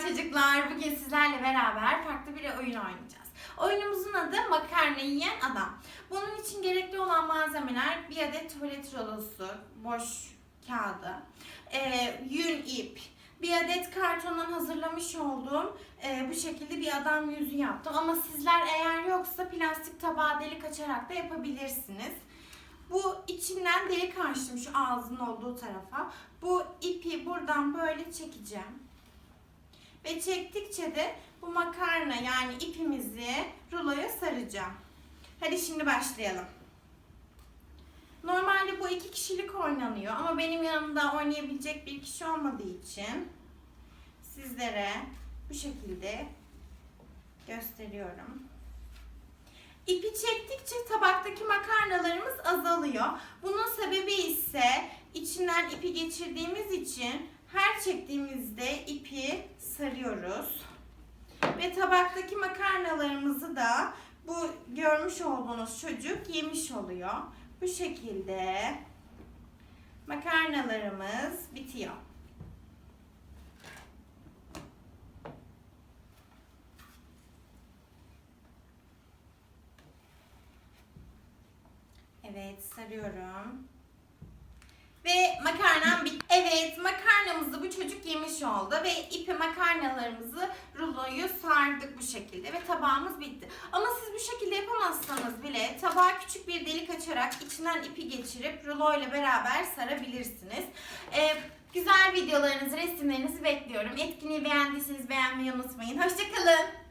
çocuklar. Bugün sizlerle beraber farklı bir oyun oynayacağız. Oyunumuzun adı Makarna Yiyen Adam. Bunun için gerekli olan malzemeler bir adet tuvalet rolosu, boş kağıdı, e, yün ip, bir adet kartondan hazırlamış olduğum e, bu şekilde bir adam yüzü yaptım. Ama sizler eğer yoksa plastik tabağa delik açarak da yapabilirsiniz. Bu içinden delik açtım şu ağzın olduğu tarafa. Bu ipi buradan böyle çekeceğim. Ve çektikçe de bu makarna yani ipimizi ruloya saracağım. Hadi şimdi başlayalım. Normalde bu iki kişilik oynanıyor ama benim yanımda oynayabilecek bir kişi olmadığı için sizlere bu şekilde gösteriyorum. İpi çektikçe tabaktaki makarnalarımız azalıyor. Bunun sebebi ise içinden ipi geçirdiğimiz için çektiğimizde ipi sarıyoruz. Ve tabaktaki makarnalarımızı da bu görmüş olduğunuz çocuk yemiş oluyor. Bu şekilde makarnalarımız bitiyor. Evet sarıyorum. Ve makarnam bitti. Evet makarnamızı bu çocuk yemiş oldu. Ve ipi makarnalarımızı ruloyu sardık bu şekilde. Ve tabağımız bitti. Ama siz bu şekilde yapamazsanız bile tabağa küçük bir delik açarak içinden ipi geçirip rulo ile beraber sarabilirsiniz. Ee, güzel videolarınızı, resimlerinizi bekliyorum. Etkinliği beğendiyseniz beğenmeyi unutmayın. Hoşçakalın.